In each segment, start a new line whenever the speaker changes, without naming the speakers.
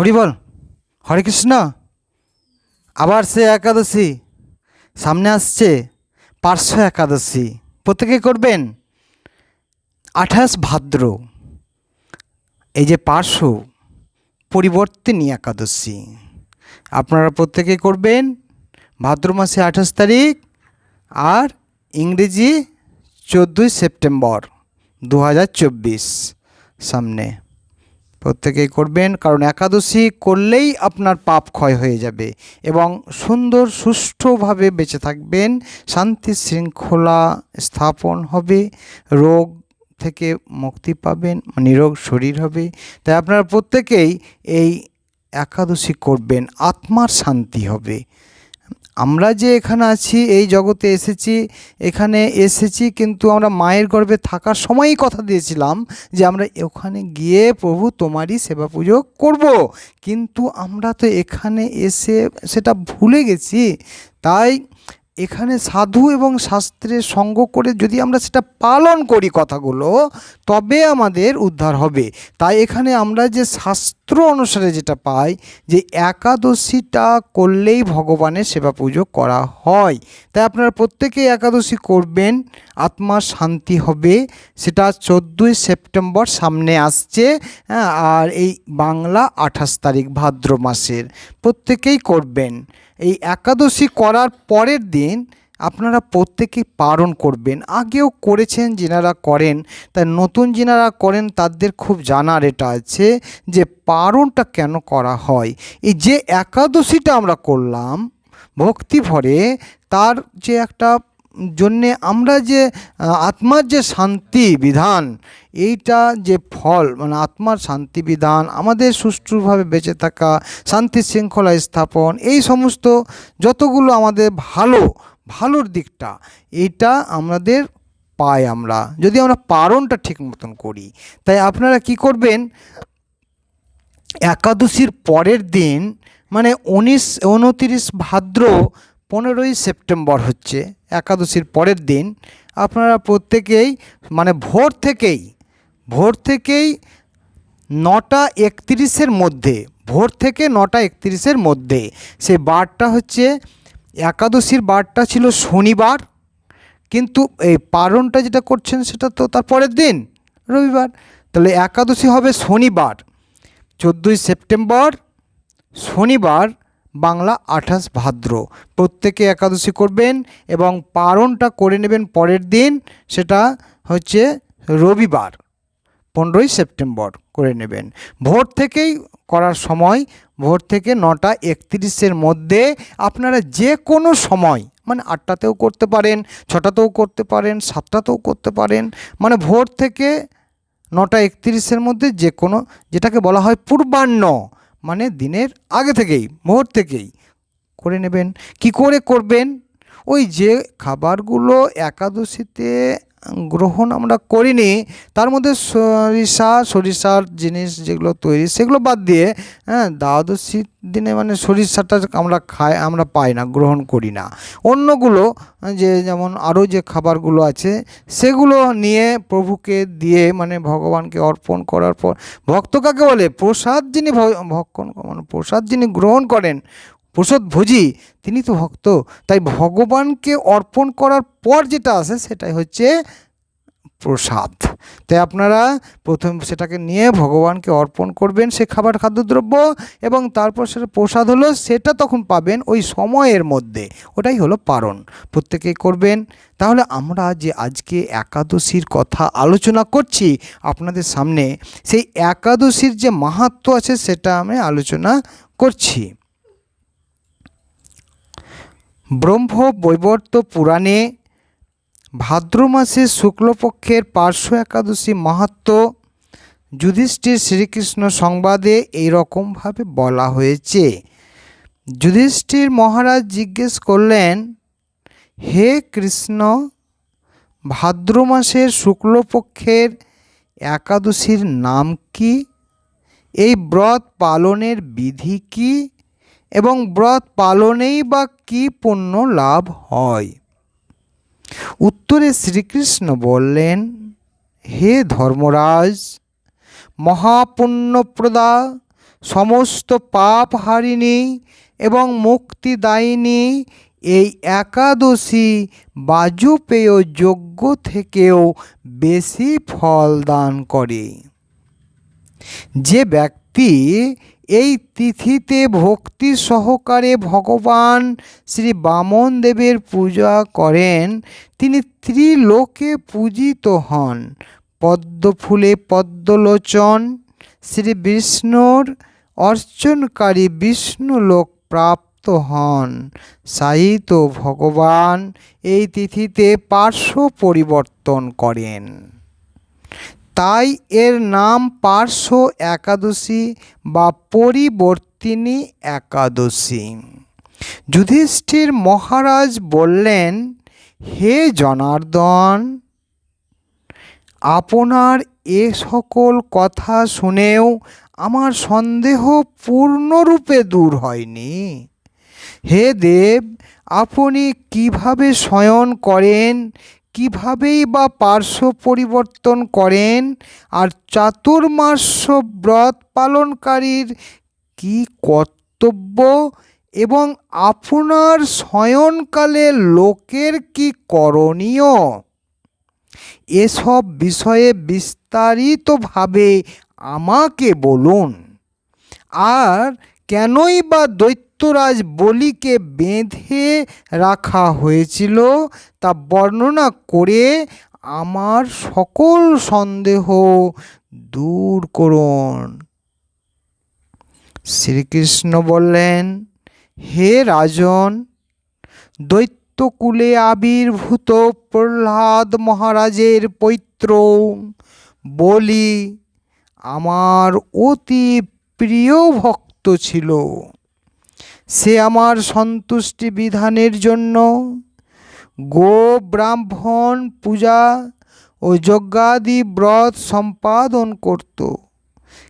হরি বল, হরে কৃষ্ণ। আবার সে একাদশী, সামনে আসছে পার্শ্ব একাদশী। প্রত্যেকে করবেন? আঠাশ ভাদ্র, এই যে পার্শ্ব পরিবর্তিনী একাদশী, আপনারা প্রত্যেকে করবেন? ভাদ্র মাসে আঠাশ তারিখ আর ইংরেজি চোদ্দোই সেপ্টেম্বর দু হাজার চব্বিশ, সামনে। প্রত্যেকেই করবেন, কারণ একাদশী করলেই আপনার পাপ ক্ষয় হয়ে যাবে এবং সুন্দর, সুষ্ঠুভাবে বেঁচে থাকবেন, শান্তি শৃঙ্খলা স্থাপন হবে, রোগ থেকে মুক্তি পাবেন নিরোগ শরীর হবে। তাই আপনারা প্রত্যেকেই এই একাদশী করবেন, আত্মার শান্তি হবে। আমরা যে এখানে আছি, এই জগতে এসেছি, এখানে এসেছি, কিন্তু আমরা মায়ের গর্ভে থাকার সময়ই কথা দিয়েছিলাম যে আমরা ওখানে গিয়ে প্রভু তোমারই সেবা পুজো করব। কিন্তু আমরা তো এখানে এসে সেটা ভুলে গেছি। তাই এখানে সাধু এবং শাস্ত্রের সঙ্গ করে যদি আমরা সেটা পালন করি কথাগুলো, তবে আমাদের উদ্ধার হবে। তাই এখানে আমরা যে শাস্ত্র অনুসারে যেটা পাই যে একাদশীটা করলেই ভগবানের সেবা পুজো করা হয়। তাই আপনারা প্রত্যেকেই একাদশী করবেন আত্মার শান্তি হবে। সেটা চোদ্দোই সেপ্টেম্বর সামনে আসছে হ্যাঁ আর এই বাংলা আঠাশ তারিখ ভাদ্র মাসের প্রত্যেকেই করবেন। এই একাদশী করার পরের দিন আপনারা প্রত্যেকেই পালন করবেন। আগেও করেছেন যেনারা করেন, তাই নতুন যেনারা করেন তাদের খুব জানার এটা আছে যে পারণটা কেন করা হয়। এই যে একাদশীটা আমরা করলাম, ভক্তি ভরে তার যে একটা জন্যে আমরা যে আত্মার যে শান্তি বিধান, এইটা যে ফল মানে আত্মার শান্তি বিধান, আমাদের সুষ্ঠুভাবে বেঁচে থাকা, শান্তি শৃঙ্খলা স্থাপন, এই সমস্ত যতগুলো আমাদের ভালো, ভালোর দিকটা, এইটা আমাদের পাই আমরা। যদি আমরা পারণটা ঠিক মতন করি, তাই আপনারা কি করবেন? একাদশীর পরের দিন মানে উনিশ, উনতিরিশ ভাদ্র পনেরোই সেপ্টেম্বর হচ্ছে একাদশীর পরের দিন। আপনারা প্রত্যেকেই মানে ভোর থেকেই ভোর থেকেই নটা একত্রিশের মধ্যে, ভোর থেকে নটা একত্রিশের মধ্যে, সেই বারটা হচ্ছে, একাদশীর বারটা ছিল শনিবার, কিন্তু এই পারণটা যেটা করছেন সেটা তো তার পরের দিন, রবিবার। তাহলে একাদশী হবে শনিবার, চোদ্দোই সেপ্টেম্বর, শনিবার বাংলা আঠাশ ভাদ্র। প্রত্যেকে একাদশী করবেন এবং পারণটা করে নেবেন পরের দিন, সেটা হচ্ছে রবিবার, পনেরোই সেপ্টেম্বর করে নেবেন। ভোর থেকেই করার সময়, ভোর থেকে নটা একত্রিশের মধ্যে আপনারা যে কোনো সময় মানে আটটাতেও করতে পারেন, ছটাতেও করতে পারেন, সাতটাতেও করতে পারেন মানে ভোর থেকে নটা একত্রিশের মধ্যে যে কোনো যেটাকে বলা হয় পূর্বাহ্ন মানে দিনের আগে থেকেই, মোহর থেকেই করে নেবেন। কি করে করবেন? ওই যে খাবারগুলো একাদশীতে গ্রহণ আমরা করিনি, তার মধ্যে সরিষা, সরিষার জিনিস যেগুলো তৈরি, সেগুলো বাদ দিয়ে হ্যাঁ দ্বাদশীর দিনে মানে সরিষাটা আমরা খাই, আমরা পাই না, গ্রহণ করি না। অন্যগুলো, যে যেমন আরও যে খাবারগুলো আছে, সেগুলো নিয়ে প্রভুকে দিয়ে মানে ভগবানকে অর্পণ করার পর, ভক্ত কাকে বলে? প্রসাদ যিনি ভক্ষণ মানে প্রসাদ যিনি গ্রহণ করেন প্রসাদ ভোজি, তিনি তো ভক্ত, তাই ভগবানকে অর্পণ করার পর যেটা আসে সেটাই হচ্ছে প্রসাদ। তাই আপনারা প্রথম সেটাকে নিয়ে ভগবানকে অর্পণ করবেন সে খাবার খাদ্যদ্রব্য এবং তারপর সেটা প্রসাদ হলো, সেটা তখন পাবেন ওই সময়ের মধ্যে। ওটাই হলো পারণ। প্রত্যেকেই করবেন। তাহলে আমরা যে আজকে একাদশীর কথা আলোচনা করছি আপনাদের সামনে, সেই একাদশীর যে মাহাত্ম আছে সেটা আমি আলোচনা করছি। ব্রহ্ম বৈবর্ত পুরাণে ভাদ্র মাসে শুক্লপক্ষের পার্শ্ব একাদশী মাহাত্ম যুধিষ্ঠির শ্রীকৃষ্ণ সংবাদে এই রকমভাবে বলা হয়েছে। যুধিষ্ঠির মহারাজ জিজ্ঞেস করলেন, হে কৃষ্ণ ভাদ্র মাসের শুক্লপক্ষের একাদশীর নাম কি? এই ব্রত পালনের বিধি কি? এবং ব্রত পালনেই বা কী পুণ্য লাভ হয়? উত্তরে শ্রীকৃষ্ণ বললেন, হে ধর্মরাজ, মহাপুণ্যপ্রদা, সমস্ত পাপ হারিণী এবং মুক্তিদায়িনী এই একাদশী বাজপেয় যজ্ঞ থেকেও বেশি ফল দান করে। যে ব্যক্তি এই তিথিতে ভক্তি সহকারে ভগবান শ্রী বামন দেবের পূজা করেন। তিনি ত্রিলোকে পূজিত হন। পদ্মফুলে পদ্মলোচন, শ্রী বিষ্ণুর অর্চনকারী বিষ্ণুলোক প্রাপ্ত হন। সাহিত্য ভগবান এই তিথিতে পার্শ্ব পরিবর্তন করেন। তাই এর নাম পার্শ্ব একাদশী বা পরিবর্তিনী একাদশী। যুধিষ্ঠির মহারাজ বললেন, হে জনার্দন, আপনার এ সকল কথা শুনেও আমার সন্দেহ পূর্ণরূপে দূর হয়নি। হে দেব, আপনি কীভাবে শয়ন করেন কিভাবেই বা পার্শ্ব পরিবর্তন করেন? আর চাতুর্মাস্য ব্রত পালনকারীর কি কর্তব্য? এবং আপনার শয়নকালে লোকের কি করণীয়? এসব বিষয়ে বিস্তারিতভাবে আমাকে বলুন। আর কেনই বা দৈত্যরাজ বলিকে বেঁধে রাখা হয়েছিল, তা বর্ণনা করে আমার সকল সন্দেহ দূর করুন। শ্রীকৃষ্ণ বললেন, হে রাজন, দৈত্যকুলে আবির্ভূত প্রহ্লাদ মহারাজের পৈত্র, বলি আমার অতি প্রিয় ভক্ত ছিল। সে আমার সন্তুষ্টি বিধানের জন্য। গো ব্রাহ্মণ পূজা ও যজ্ঞাদি ব্রত সম্পাদন করত।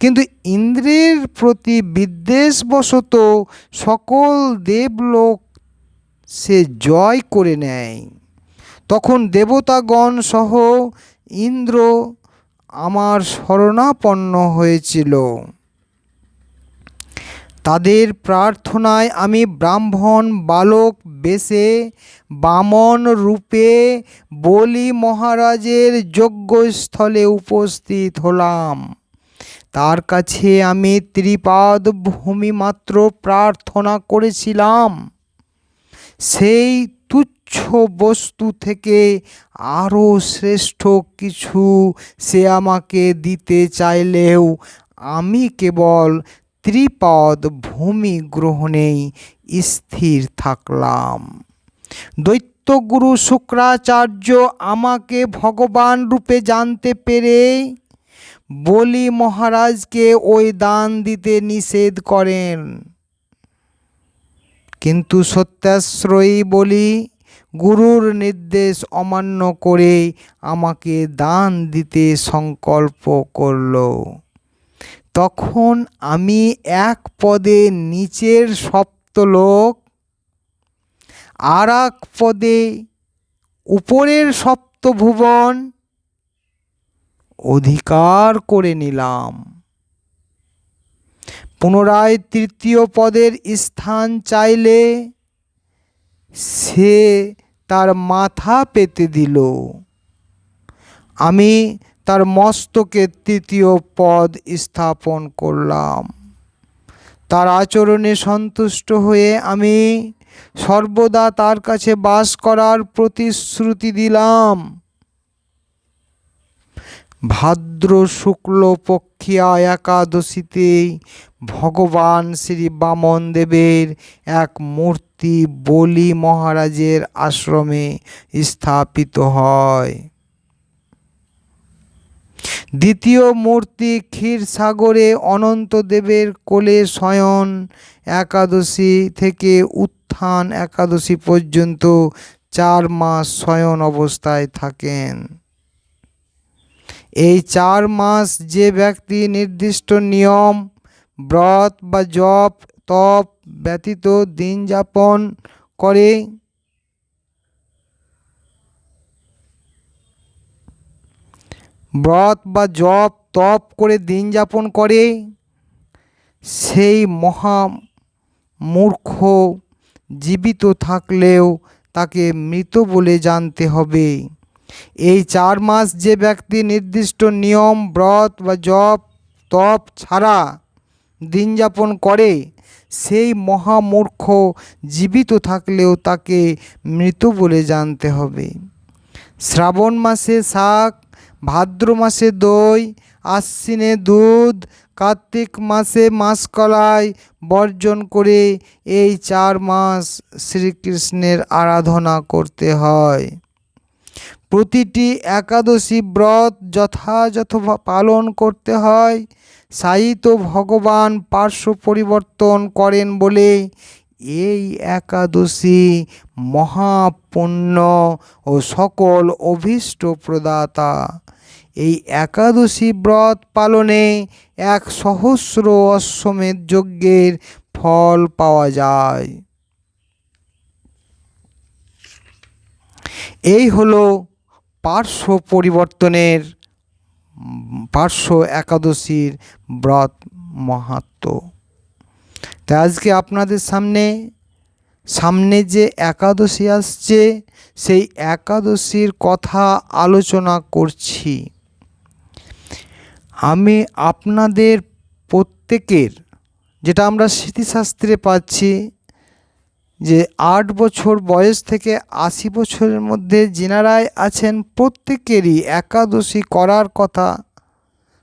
কিন্তু ইন্দ্রের প্রতি বিদ্বেষবশত সকল দেবলোক সে জয় করে নেয়। তখন দেবতাগণ সহ ইন্দ্র আমার শরণাপন্ন হয়েছিল। তাদের প্রার্থনায় আমি ব্রাহ্মণ, বালক, বেশে, বামন রূপে বলি মহারাজের যজ্ঞস্থলে উপস্থিত হলাম। তার কাছে আমি ত্রিপাদ ভূমি মাত্র প্রার্থনা করেছিলাম। সেই তুচ্ছ বস্তু থেকে আরও শ্রেষ্ঠ কিছু সে আমাকে দিতে চাইলেও আমি কেবল ত্রিপদ ভূমি গ্রহণেই স্থির থাকলাম। দৈত্যগুরু শুক্রাচার্য আমাকে ভগবান রূপে জানতে পেরে বলি মহারাজকে ওই দান দিতে নিষেধ করেন। কিন্তু সত্যাশ্রয়ী বলি, গুরুর নির্দেশ অমান্য করে আমাকে দান দিতে সংকল্প করল। তখন আমি এক পদে নিচের সপ্তলোক আর এক পদে উপরের সপ্তভুবন অধিকার করে নিলাম। পুনরায় তৃতীয় পদের স্থান চাইলে সে তার মাথা পেতে দিল। আমি তার মস্তকে তৃতীয় পদ স্থাপন করলাম। তার আচরণে সন্তুষ্ট হয়ে আমি সর্বদা তার কাছে বাস করার প্রতিশ্রুতি দিলাম। ভাদ্র শুক্ল পক্ষিয়া একাদশীতে ভগবান শ্রী বামন দেবের এক মূর্তি বলি মহারাজের আশ্রমে স্থাপিত হয়। দ্বিতীয় মূর্তি ক্ষীরসাগরে অনন্তদেবের কোলে শয়ন একাদশী থেকে উত্থান একাদশী পর্যন্ত চার মাস শয়ন অবস্থায় থাকেন। এই চার মাস যে ব্যক্তি নির্দিষ্ট নিয়ম, ব্রত বা জপ, তপ ব্যতীত দিন যাপন করে ব্রত বা জপ তপ করে দিন যাপন করে, সেই মহা মূর্খ জীবিত থাকলেও তাকে মৃত বলে জানতে হবে। এই চার মাস যে ব্যক্তি নির্দিষ্ট নিয়ম, ব্রত বা জপ, তপ ছাড়া দিন যাপন করে, সেই মহামূর্খ জীবিত থাকলেও তাকে মৃত বলে জানতে হবে। শ্রাবণ মাসে শাক ভাদ্র মাসে দই, আশ্বিনে দুধ, কার্তিক মাসে মাসকলাই বর্জন করে এই চার মাস শ্রীকৃষ্ণের আরাধনা করতে হয়। প্রতিটি একাদশী ব্রত যথাযথ পালন করতে হয়। সাহিত্য ভগবান পার্শ্ব পরিবর্তন করেন বলে এই একাদশী মহাপুণ্য ও সকল অভীষ্ট প্রদাতা। এই একাদশী ব্রত পালনে এক সহস্র অশ্বমেধ যজ্ঞের ফল পাওয়া যায়। এই হলো পার্শ্ব পরিবর্তনের, পার্শ্ব একাদশীর ব্রত মাহাত্ম। তাই আজকে আপনাদের সামনে সামনে যে একাদশী আসছে, সেই একাদশীর কথা আলোচনা করছি। আমি আপনাদের প্রত্যেকের, যেটা আমরা স্মৃতিশাস্ত্রে পাচ্ছি, যে আট বছর বয়স থেকে আশি বছরের মধ্যে যেনারাই আছেন প্রত্যেকেরই একাদশী করার কথা।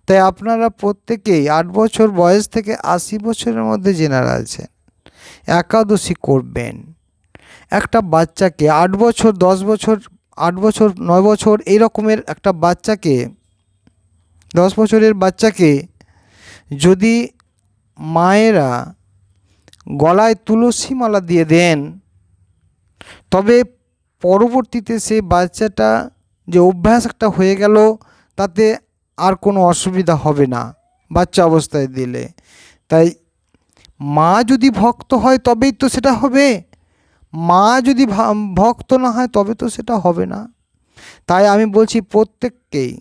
তাই আপনারা প্রত্যেকেই আট বছর বয়স থেকে আশি বছরের মধ্যে যেনারা আছেন, একাদশী করবেন। একটা বাচ্চাকে আট বছর, দশ বছর, আট বছর, নয় বছর এই রকমের একটা বাচ্চাকে দশ বছরের বাচ্চাকে যদি মায়েরা গলায় তুলসী মালা দিয়ে দেন, তবে পরবর্তীতে সেই বাচ্চাটা যে অভ্যাস একটা হয়ে গেল, তাতে আর কোনো অসুবিধা হবে না বাচ্চা অবস্থায় দিলে। তাই মা যদি ভক্ত হয় তবেই তো সেটা হবে। মা যদি ভক্ত না হয় তবে তো সেটা হবে না। তাই আমি বলছি প্রত্যেককেই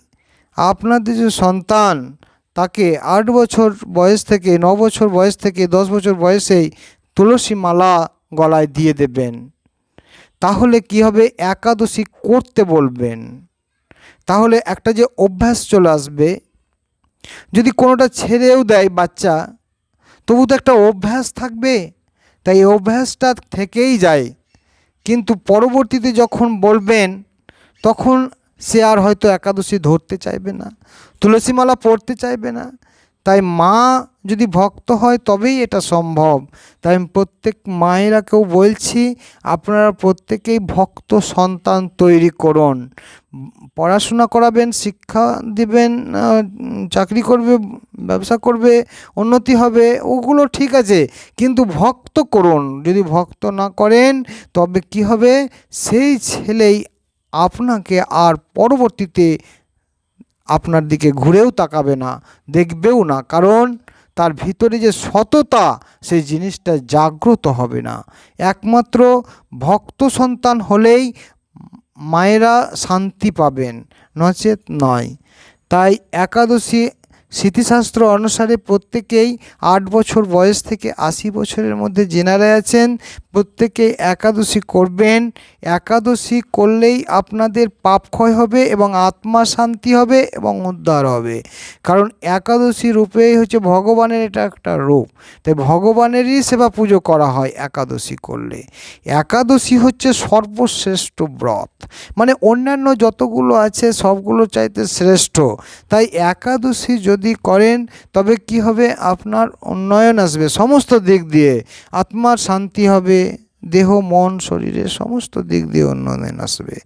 আপনাদের যে সন্তান, তাকে আট বছর বয়স থেকে, ন বছর বয়স থেকে, দশ বছর বয়সেই তুলসী মালা গলায় দিয়ে দেবেন। তাহলে কি হবে? একাদশী করতে বলবেন। তাহলে একটা যে অভ্যাস চলে আসবে, যদি কোনোটা ছেড়েও দেয় বাচ্চা, তবু তো একটা অভ্যাস থাকবে। তাই অভ্যাসটা থেকেই যায়। কিন্তু পরবর্তীতে যখন বলবেন, তখন সে আর হয়তো একাদশী ধরতে চাইবে না, তুলসীমালা পড়তে চাইবে না। তাই মা যদি ভক্ত হয় তবেই এটা সম্ভব। তাই আমি প্রত্যেক মায়েরাকেও বলছি, আপনারা প্রত্যেকেই ভক্ত সন্তান তৈরি করুন। পড়াশোনা করাবেন, শিক্ষা দিবেন চাকরি করবে, ব্যবসা করবে, উন্নতি হবে, ওগুলো ঠিক আছে। কিন্তু ভক্ত করুন। যদি ভক্ত না করেন, তবে কি হবে? সেই ছেলেই আপনাকে আর পরবর্তীতে আপনার দিকে ঘুরেও তাকাবে না, দেখবেও না। কারণ তার ভিতরে যে সততা, সেই জিনিসটা জাগ্রত হবে না। একমাত্র ভক্ত সন্তান হলেই মায়েরা শান্তি পাবেন, নচেত নয়। তাই একাদশী স্মৃতিশাস্ত্র অনুসারে প্রত্যেকেই আট বছর বয়স থেকে আশি বছরের মধ্যে জেনারা আছেন। প্রত্যেকেই একাদশী করবেন। একাদশী করলেই আপনাদের পাপ ক্ষয় হবে এবং আত্মা শান্তি হবে এবং উদ্ধার হবে। কারণ একাদশী রূপেই হচ্ছে ভগবানের এটা একটা রূপ। তাই ভগবানেরই সেবা পুজো করা হয় একাদশী করলে। একাদশী হচ্ছে সর্বশ্রেষ্ঠ ব্রত। মানে অন্যান্য যতগুলো আছে সবগুলো চাইতে শ্রেষ্ঠ। তাই একাদশী করেন, তবে কি হবে? আপনার উন্নয়ন আসবে সমস্ত দিক দিয়ে। আত্মার শান্তি হবে, দেহ, মন শরীরে সমস্ত দিক দিয়ে উন্নয়ন আসবে।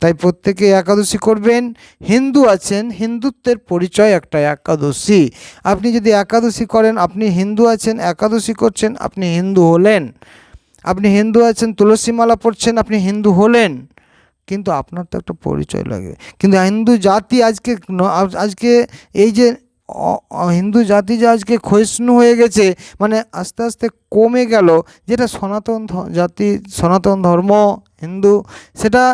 তাই প্রত্যেকে একাদশী করবেন। হিন্দু আছেন, হিন্দুত্বের পরিচয় একটা একাদশী। আপনি যদি একাদশী করেন, আপনি হিন্দু আছেন, একাদশী করছেন, আপনি হিন্দু হলেন। আপনি হিন্দু আছেন, তুলসীমালা পড়ছেন আপনি হিন্দু হলেন। কিন্তু আপনার তো একটা পরিচয় লাগে। কিন্তু হিন্দু জাতি আজকে আজকে এই যে হিন্দু জাতি যে আজকে ক্ষয়িষ্ণু হয়ে গেছে মানে আস্তে আস্তে কমে গেল, যেটা সনাতন জাতি, সনাতন ধর্ম, হিন্দু, সেটা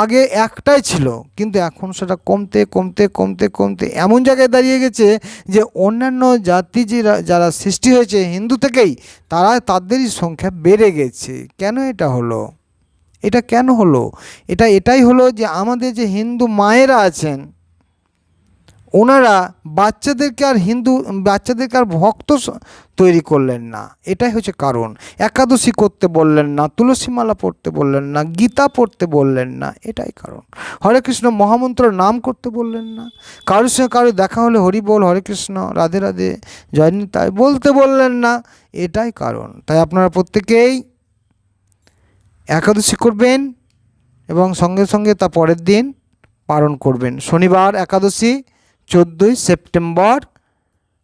আগে একটাই ছিল, কিন্তু এখন সেটা কমতে কমতে কমতে কমতে এমন জায়গায় দাঁড়িয়ে গেছে যে অন্যান্য জাতি যারা যারা সৃষ্টি হয়েছে হিন্দু থেকেই, তারা তাদেরই সংখ্যা বেড়ে গেছে। কেন এটা হলো? এটা কেন হলো? এটা এটাই হলো যে আমাদের যে হিন্দু মায়েরা আছেন ওনারা বাচ্চাদেরকে আর হিন্দু, বাচ্চাদেরকে আর ভক্ত তৈরি করলেন না। এটাই হচ্ছে কারণ। একাদশী করতে বললেন না, তুলসীমালা পড়তে বললেন না, গীতা পড়তে বললেন না, এটাই কারণ। হরে কৃষ্ণ মহামন্ত্র নাম করতে বললেন না। কারোর সঙ্গে কারও দেখা হলে হরি বল, হরে কৃষ্ণ, রাধে রাধে, জয় তাই বলতে বললেন না, এটাই কারণ। তাই আপনারা প্রত্যেকেই একাদশী করবেন এবং সঙ্গে সঙ্গে তা পরের দিন পালন করবেন। শনিবার একাদশী চোদ্দোই সেপ্টেম্বর,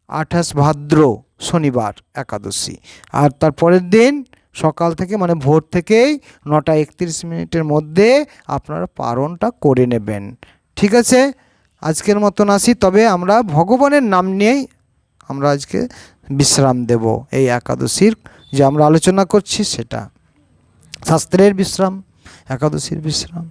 আঠাশ ভাদ্র শনিবার, একাদশী। আর তার পরের দিন সকাল থেকে মানে ভোর থেকেই নটা একত্রিশ মিনিটের মধ্যে আপনারা পালনটা করে নেবেন। ঠিক আছে? আজকের মতন আসি। তবে আমরা ভগবানের নাম নিয়েই আমরা আজকে বিশ্রাম দেব এই একাদশীর। যে আমরা আলোচনা করছি সেটা। শাস্ত্রের বিশ্রাম, একাদশীর বিশ্রাম।